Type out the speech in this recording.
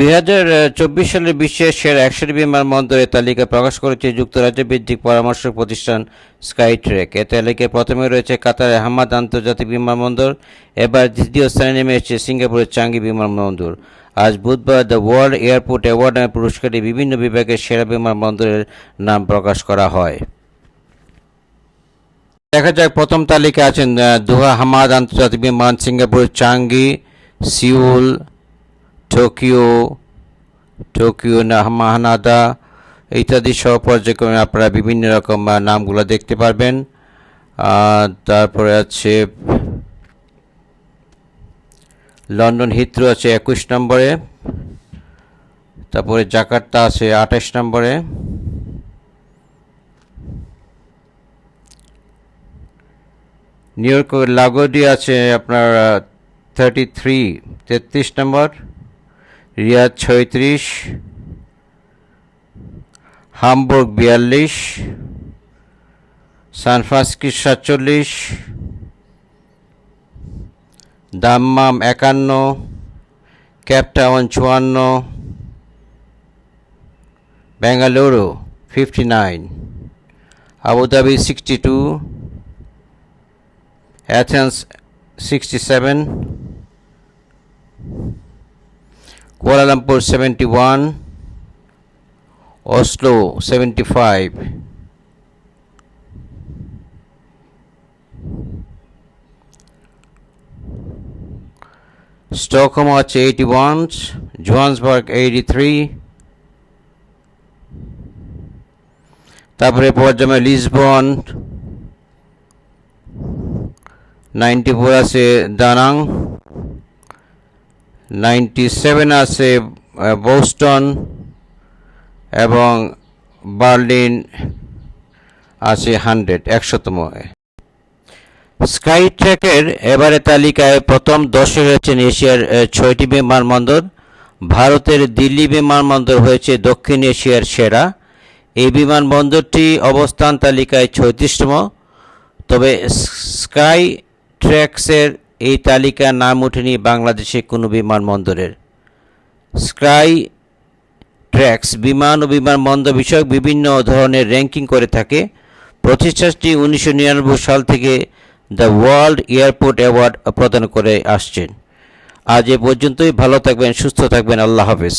দুই হাজার চব্বিশ সালের বিশ্বের সেরা একশোটি বিমানবন্দরের তালিকা প্রকাশ করেছে যুক্তরাজ্য ভিত্তিক পরামর্শ প্রতিষ্ঠান স্কাই ট্রেক এ তালিকায় প্রথমে রয়েছে কাতারের হামাদ আন্তর্জাতিক বিমানবন্দর এবার দ্বিতীয় স্থানে নেমে এসেছে সিঙ্গাপুরের চাঙ্গি বিমানবন্দর আজ বুধবার দ্য ওয়ার্ল্ড এয়ারপোর্ট অ্যাওয়ার্ড নামে পুরস্কারে বিভিন্ন বিভাগের সেরা বিমানবন্দরের নাম প্রকাশ করা হয়। দেখা যাক, প্রথম তালিকায় আছেন দোহা হামাদ আন্তর্জাতিক বিমান Singapore Changi, Seoul Tokyo Tokyo মাহানাদা ইত্যাদি সহ পর্যায়ক্রমে আপনারা বিভিন্ন রকম নামগুলো দেখতে পারবেন। তারপরে আছে লন্ডন হিথ্রো আছে একুশ নম্বরে। তারপরে জাকার্তা আছে আঠাশ নম্বরে। নিউ ইয়র্ক লাগোডি আছে আপনার থার্টি থ্রি তেত্রিশ নম্বর। রিয়াদ ছয়ত্রিশ, হামবুর্গ বিয়াল্লিশ সান ফ্রান্সিসকো সাতচল্লিশ, দাম্মাম একান্ন, ক্যাপটাউন চুয়ান্ন, Bengaluru fifty nine, Abu Dhabi sixty two Athens 67, Kuala Lumpur 71, Oslo 75, Stockholm আছে 81, Johannesburg 83, তারপরে পর্যায়ে লিসবন নাইনটি ফোর আছে দানাং নাইনটি সেভেন আছে বোস্টন এবং বার্লিন আছে হান্ড্রেড, একশোতম। স্কাই ট্র্যাকের এবারে তালিকায় প্রথম দশে রয়েছেন এশিয়ার ছয়টি বিমানবন্দর। ভারতের দিল্লি বিমানবন্দর হয়েছে দক্ষিণ এশিয়ার সেরা। এই বিমানবন্দরটি অবস্থান তালিকায় ছয়ত্রিশতম। তবে স্কাই ট্র্যাক্সের এই তালিকায় নাম ওঠেনি বাংলাদেশে কোনো বিমানবন্দরের। স্কাই ট্র্যাক্স বিমান ও বিমানবন্দর বিষয়ক বিভিন্ন ধরনের র্যাঙ্কিং করে থাকে। প্রতিষ্ঠানটি উনিশশো নিরানব্বই সাল থেকে দ্য ওয়ার্ল্ড এয়ারপোর্ট অ্যাওয়ার্ড প্রদান করে আসছেন। আজ এ পর্যন্তই। ভালো থাকবেন, সুস্থ থাকবেন। আল্লাহ হাফেজ।